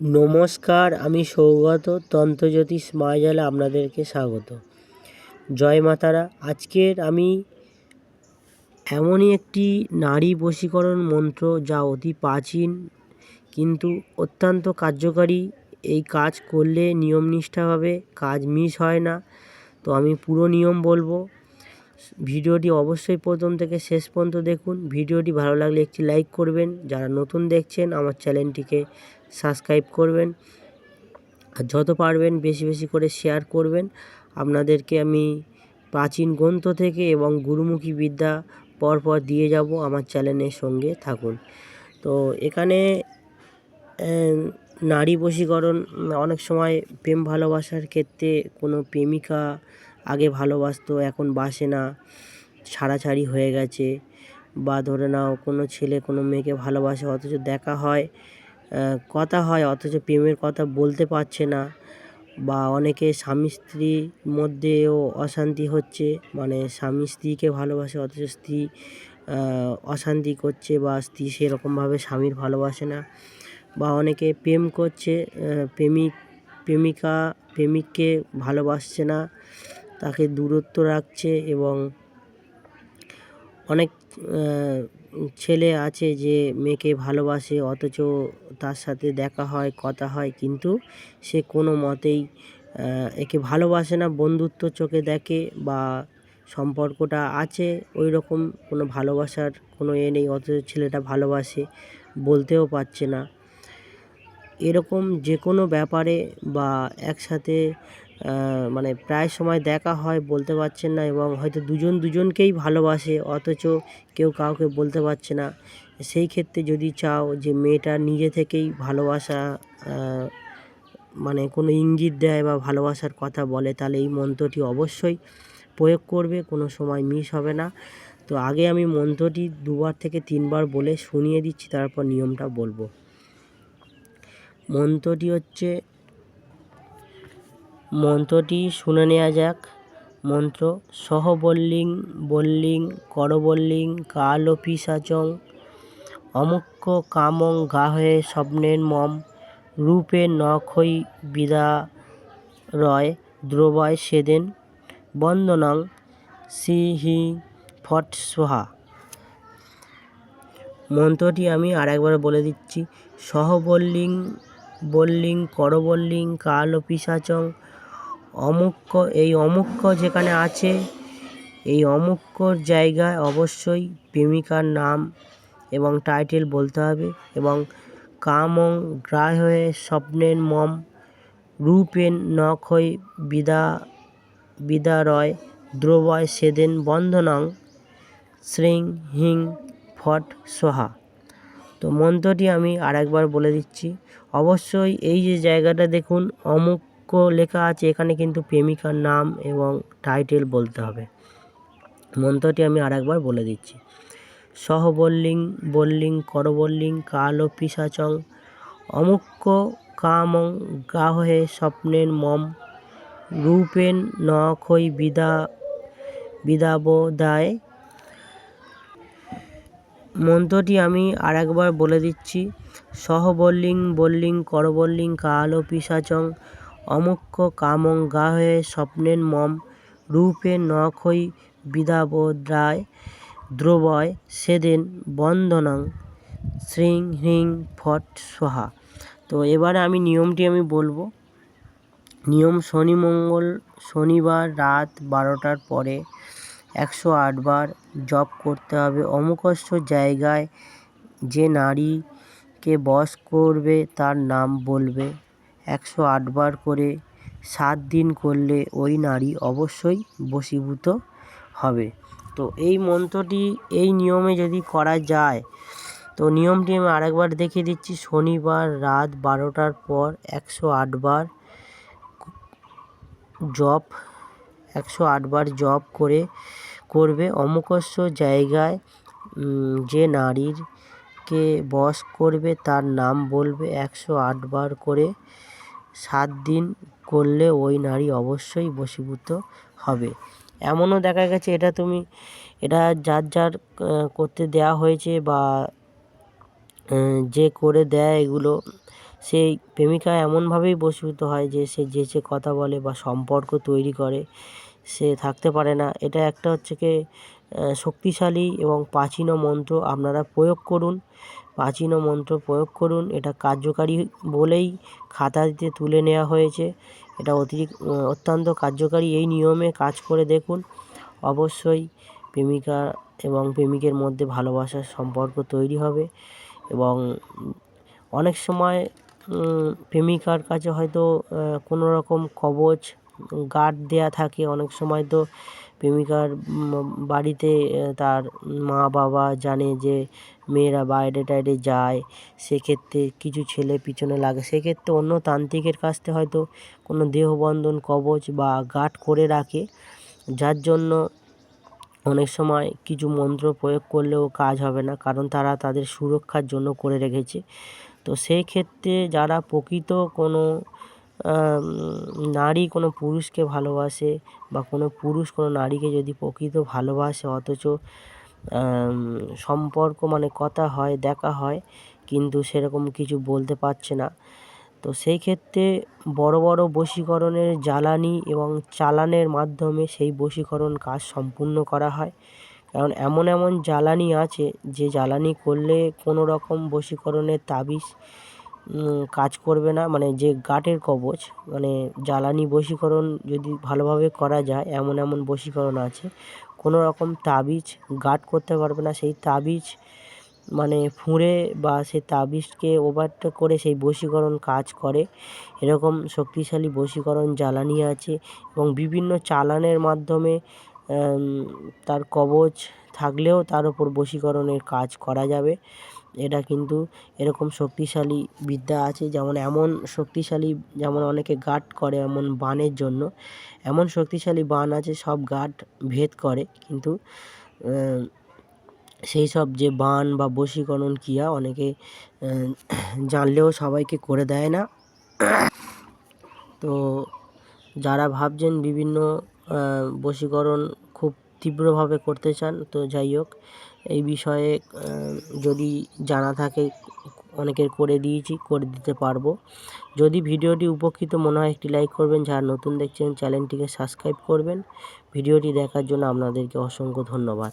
নমস্কার, আমি সৌগত তন্ত্রজ্যোতিষ মায়াজালে আপনাদেরকে স্বাগত। জয় মাতারা, আজকের আমি এমনই একটি নারী বশীকরণ মন্ত্র যা অতি প্রাচীন কিন্তু অত্যন্ত কার্যকারী। এই কাজ করলে নিয়মনিষ্ঠাভাবে কাজ মিস হয় না। তো আমি পুরো নিয়ম বলব ভিডিওটি অবশ্যই প্রথম থেকে শেষ পর্যন্ত দেখুন। ভিডিওটি ভালো লাগলে একটি লাইক করবেন। যারা নতুন দেখছেন, আমার চ্যানেলটিকে সাবস্ক্রাইব করবেন। আর যত পারবেন, বেশি বেশি করে শেয়ার করবেন। আপনাদেরকে আমি প্রাচীন গ্রন্থ থেকে এবং গুরুমুখী বিদ্যা পরপর দিয়ে যাব আমার চ্যানেলের সঙ্গে থাকুন। তো এখানে নারী বশীকরণ, অনেক সময় প্রেম ভালোবাসার ক্ষেত্রে কোনো প্রেমিকা আগে ভালোবাসতো, এখন বাসে না। ছাড়াছাড়ি হয়ে গেছে। বা ধরে নাও কোনো ছেলে কোনো মেয়েকে ভালোবাসে, অথচ দেখা হয় কথা হয়, অথচ প্রেমের কথা বলতে পারছে না। বা অনেকে স্বামী স্ত্রীর মধ্যেও অশান্তি হচ্ছে মানে স্বামী স্ত্রীকে ভালোবাসে, অথচ স্ত্রী অশান্তি করছে বা স্ত্রী সেরকমভাবে স্বামীর ভালোবাসে না। বা অনেকে প্রেম করছে প্রেমিক, প্রেমিকা, প্রেমিককে ভালোবাসছে না। তাকে দূরত্ব রাখছে এবং অনেক ছেলে আছে যে মেয়েকে ভালোবাসে, অথচ তার সাথে দেখা হয়, কথা হয়, কিন্তু সে কোনো মতেই একে ভালোবাসে না, বন্ধুত্ব চোখে দেখে বা সম্পর্কটা আছে ওই রকম কোনো ভালোবাসার কোনো এ নেই, অথচ ছেলেটা ভালোবাসে, বলতেও পারছে না। এরকম যে কোনো ব্যাপারে বা একসাথে মানে প্রায় সময় দেখা হয়, বলতে পারছেন না এবং হয়তো দুজন দুজনকেই ভালোবাসে, অথচ কেউ কাউকে বলতে পারছে না। সেই ক্ষেত্রে যদি চাও যে মেয়েটা নিজে থেকেই ভালোবাসা মানে কোনো ইঙ্গিত দেয় বা ভালোবাসার কথা বলে, তাহলে এই মন্ত্রটি অবশ্যই প্রয়োগ করবে, কোনো সময় মিস হবে না। তো আগে আমি মন্ত্রটি দুবার থেকে তিনবার বলে শুনিয়ে দিচ্ছি, তারপর নিয়মটা বলব। মন্ত্রটি হচ্ছে মন্ত্রটি শুনে নেওয়া যাক। মন্ত্র, সহবল্লিং, বল্লিং, করবল্লিং কালপিসাচং অমুক্য কামং গা গাহে স্বপ্নের মম, রূপে নখই বিদা রয়, দ্রবয় সেদেন, বন্দনাং সিহি ফট সোহা। মন্ত্রটি আমি আরেকবার বলে দিচ্ছি। সহবল্লিং, বল্লিং, করবল্লিং কালপিসাচং অমুক্য, এই অমুক্য যেখানে আছে, এই অমুক্যর জায়গায় অবশ্যই প্রেমিকার নাম এবং টাইটেল বলতে হবে এবং কামং গ্রাহয়ে স্বপ্নের মম, রূপেন নখই বিদা, বিদারয়, দ্রবয় সেদেন বন্ধনং, শ্রিং হিং ফট সোহা। তো মন্ত্রটি আমি আরেকবার বলে দিচ্ছি। অবশ্যই এই যে জায়গাটা দেখুন অমুক লেখা আছে, এখানে কিন্তু প্রেমিকার নাম এবং টাইটেল বলতে হবে। মন্ত্রটি আমি আরেকবার বলে দিচ্ছি। সহবল্লিং, বল্লিং, করবল্লিং, কালো পিসাচং অমুক্য কামং গাহে স্বপ্নের মম, রূপেন নখই বিদা, বিদাবদায়। মন্ত্রটি আমি আরেকবার বলে দিচ্ছি। সহবল্লিং, বল্লিং, করবল্লিং, কালো পিসাচং অমুক্য কামং গাহে স্বপ্নের মম রূপে নখই বিদাবদ্রায় দ্রবয় সেদিন বন্দনাং। শ্রিং হ্রিং ফট সোহা। তো এবারে আমি নিয়মটি আমি বলব। নিয়ম শনি মঙ্গল শনিবার রাত বারোটার পরে একশো আটবার জপ করতে হবে। অমুকস্য জায়গায় যে নারীকে বস করবে তার নাম বলবে। একশো আটবার করে সাত দিন করলে ওই নারী অবশ্যই বশীভূত হবে। তো এই মন্ত্রটি, এই নিয়মে যদি করা যায়, তো নিয়মটি আমি আরেকবার দেখিয়ে দিচ্ছি। শনিবার রাত বারোটার পর একশো আটবার জপ, একশো আটবার জপ করে করবে। অমুকস্য জায়গায় যে নারীরকে বশ করবে তার নাম বলবে একশো আটবার করে সাত দিন করলে ওই নারী অবশ্যই বশীভূত হবে। এমনও দেখা গেছে, এটা তুমি, এটা যার যার করতে দেওয়া হয়েছে বা যে করে দেয় এগুলো, সেই প্রেমিকা এমনভাবেই বশীভূত হয় যে সে, যে যেচে কথা বলে বা সম্পর্ক তৈরি করে, সে থাকতে পারে না। এটা একটা হচ্ছে কি শক্তিশালী এবং প্রাচীন মন্ত্র আপনারা প্রয়োগ করুন। প্রাচীন মন্ত্র প্রয়োগ করুন। এটা কার্যকারী বলেই খাতাতে তুলে নেওয়া হয়েছে। এটা অতিরিক্ত অত্যন্ত কার্যকারী। এই নিয়মে কাজ করে দেখুন। অবশ্যই প্রেমিকা এবং প্রেমিকের মধ্যে ভালোবাসার সম্পর্ক তৈরি হবে এবং অনেক সময় প্রেমিকার কাছে হয়তো কোনো রকম কবচ, গার্ড দেওয়া থাকে। অনেক সময় তো প্রেমিকার বাড়িতে তার মা বাবা জানে যে মেয়েরা বাইরে টাইরে যায়, সেক্ষেত্রে কিছু ছেলে পিছনে লাগে। সেক্ষেত্রে অন্য তান্ত্রিকের কাছ থেকে হয়তো কোনো দেহবন্ধন, কবচ বা গার্ড করে রাখে। যার জন্য অনেক সময় কিছু মন্ত্র প্রয়োগ করলেও কাজ হবে না, কারণ তারা তাদের সুরক্ষার জন্য করে রেখেছে। তো সেই ক্ষেত্রে যারা প্রকৃত কোনো নারী কোনো পুরুষকে ভালোবাসে বা কোনো পুরুষ কোনো নারীকে যদি প্রকৃত ভালোবাসে, অথচ সম্পর্ক মানে কথা হয়, দেখা হয়, কিন্তু সেরকম কিছু বলতে পারছে না। তো সেই ক্ষেত্রে বড় বড় বশীকরণের জ্বালানি এবং চালানের মাধ্যমে সেই বশীকরণ কাজ সম্পূর্ণ করা হয়। কারণ এমন এমন জ্বালানি আছে, যে জ্বালানি করলে কোনো রকম বশীকরণের তাবিজ কাজ করবে না। মানে যে গাটের কবচ মানে জ্বালানি বশীকরণ যদি ভালোভাবে করা যায়, এমন এমন বশীকরণ আছে কোনো রকম তাবিজ গার্ড করতে পারবে না। সেই তাবিজ মানে ফুঁড়ে বা সেই তাবিজকে ওভারটা করে সেই বশীকরণ কাজ করে। এরকম শক্তিশালী বশীকরণ জ্বালানি আছে এবং বিভিন্ন চালানের মাধ্যমে তার কবচ থাকলেও তার ওপর বশীকরণের কাজ করা যাবে। এটা কিন্তু এরকম শক্তিশালী বিদ্যা আছে, যেমন এমন শক্তিশালী যেমন অনেকে গার্ড করে এমন বানের জন্য। এমন শক্তিশালী বান আছে, সব গার্ড ভেদ করে, কিন্তু সেই সব যে বান বা বশীকরণ ক্রিয়া অনেকে জানলেও সবাইকে করে দেয় না। তো যারা ভাবছেন বিভিন্ন বশীকরণ খুব তীব্রভাবে করতে চান, তো যাই হোক এই বিষয়ে যদি জানা থাকে, অনেকের করে দিয়েছি, করে দিতে পারব। যদি ভিডিওটি উপকৃত মনে হয়, একটি লাইক করবেন। যারা নতুন দেখছেন, চ্যানেলটিকে সাবস্ক্রাইব করবেন। ভিডিওটি দেখার জন্য আপনাদেরকে অসংখ্য ধন্যবাদ।